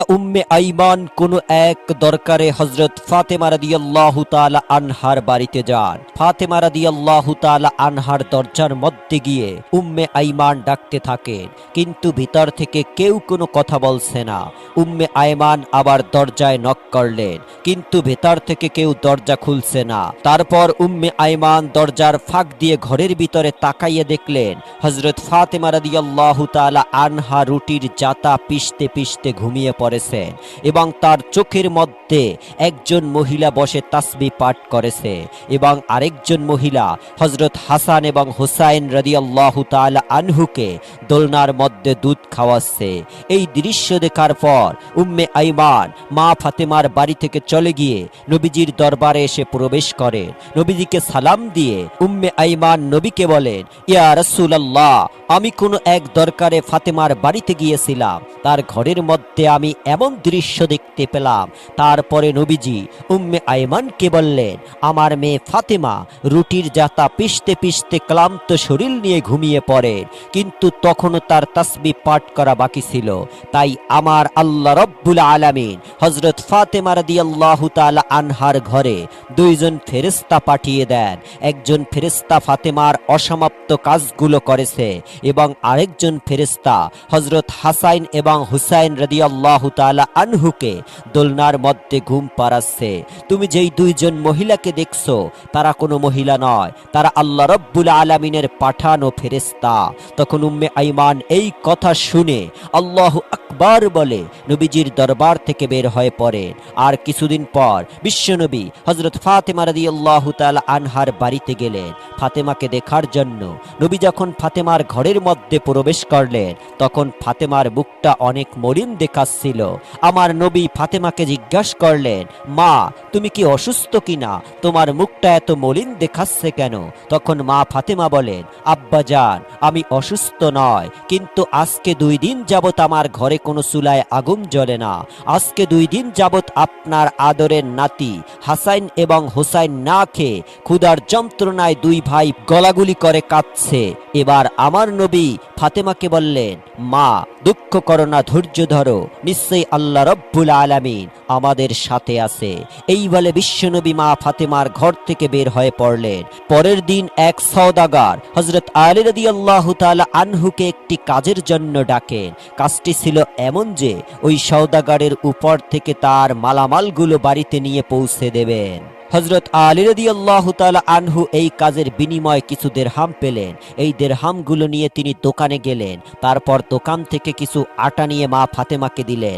উম্মে আইমান কোন এক দরকারে হজরত ফাতেমা রাদিয়াল্লাহু তাআলা আনহার বাড়িতে যান। ফাতেমা রাদিয়াল্লাহু তাআলা আনহার দরজার মধ্যে গিয়ে উম্মে আইমান ডাকতে থাকেন, কিন্তু ভিতর থেকে কেউ কোনো কথা বলছে না। উম্মে আইমান আবার দরজায় নক করলেন, কিন্তু ভেতর থেকে কেউ দরজা খুলছে না। তারপর উম্মে আইমান দরজার ফাঁক দিয়ে ঘরের ভিতরে তাকাইয়ে দেখলেন হজরত ফাতেমা রাদিয়াল্লাহু তাআলা আনহা রুটির জাতা পিষতে পিষতে ঘুমিয়ে পড়েছেন এবং তার চোখের মধ্যে একজন মহিলা বসে তাসবি পাঠ করেছে এবং আরেকজন মহিলা হজরত হাসান এবং হুসাইন রাদিয়াল্লাহু তাআলা আনহুকে দোলনার মধ্যে দুধ খাওয়াচ্ছে। এই দৃশ্য দেখার পর উম্মে আইমান, মা ফাতেমার বাড়ি থেকে চলে গিয়ে নবীজির দরবারে এসে প্রবেশ করেন নবীজিকে সালাম দিয়ে উম্মে আইমান নবীকে বলেন, ইয়া রাসূলুল্লাহ, আমি কোনো এক দরকারে ফাতেমার বাড়িতে গিয়েছিলাম। তার ঘরের মধ্যে আমি এমন দৃশ্য দেখতে পেলাম। তারপরে নবীজি উম্মে আইমানকে বললেন, আমার মেয়ে ফাতেমা রুটির জাতা পিষতে পিষতে ক্লান্ত শরীর নিয়ে ঘুমিয়ে পড়ে কিন্তু তখনও তার তাসবি পাঠ করা বাকি ছিল। তাই আমার আল্লাহ রব্বুল আলামিন হজরত ফাতেমা রাদিয়াল্লাহু তাআলা আনহার ঘরে দুইজন ফেরেশতা পাঠিয়ে দেন। একজন ফেরেশতা ফাতেমার অসমাপ্ত কাজগুলো করেছে এবং আরেকজন ফেরেশতা হজরত হাসাইন এবং হুসাইন রাদিয়াল্লাহু তাআলা আনহুকে দোলনার মধ্যে ঘুম পাড়াচ্ছে। তুমি যেই দুইজন মহিলাকে দেখছ, তারা কোনো মহিলা নয়, তারা আল্লাহ রব্বুল আলামিনের পাঠানো ফেরেশতা। তখন উম্মে আইমান এই কথা শুনে আল্লাহ আকবার বলে, নবীজির দরবার থেকে বের হয়ে পড়েন আর কিছুদিন পর বিশ্বনবী হজরত ফাতেমা রাদিয়াল্লাহু তাআলা আনহার বাড়িতে গেলেন। ফাতেমাকে দেখার জন্য নবী যখন ফাতেমার ঘরের মধ্যে প্রবেশ করলেন, তখন ফাতেমার বুকটা অনেক মলিন দেখাচ্ছিল। আমার নবী ফাতেমাকে জিজ্ঞাসা করলেন, মা, তুমি কি অসুস্থ কিনা? তোমার মুখটা এত মলিন দেখাচ্ছে কেন? তখন মা ফাতেমা বলেন, আব্বা যান আমি অসুস্থ নয়, কিন্তু আজকে দুই দিন যাবত আমার ঘরে কোনো চুলায় আগুন জ্বলে না। আজকে দুই দিন যাবত আপনার আদরের নাতি হাসাইন এবং হোসাইন না খেয়ে ক্ষুধার যন্ত্রণায় দুই ভাই গলাগুলি করে কাঁদছে। এবার আমার নবী ফাতেমাকে বললেন, মা, দুঃখ করো না, ধৈর্য ধরো। নিশ্চয়ই আল্লাহ রব্বুল আলামিন আমাদের সাথে আছে। এই বলে বিশ্বনবী মা ফাতেমার ঘর থেকে বের হয়ে পড়লেন। পরের দিন এক সওদাগার হজরত আলী রদি আল্লাহ তালা আনহুকে একটি কাজের জন্য ডাকেন। কাজটি ছিল এমন যে, ওই সওদাগারের উপর থেকে তার মালামালগুলো বাড়িতে নিয়ে পৌঁছে দেবেন। হজরত আলী রদি আল্লাহ আনহু এই কাজের বিনিময়ে কিছু দেরহাম পেলেন। এই দেরহামগুলো নিয়ে তিনি দোকানে গেলেন। তারপর দোকান থেকে কিছু আটা নিয়ে মা ফাতেমাকে দিলেন।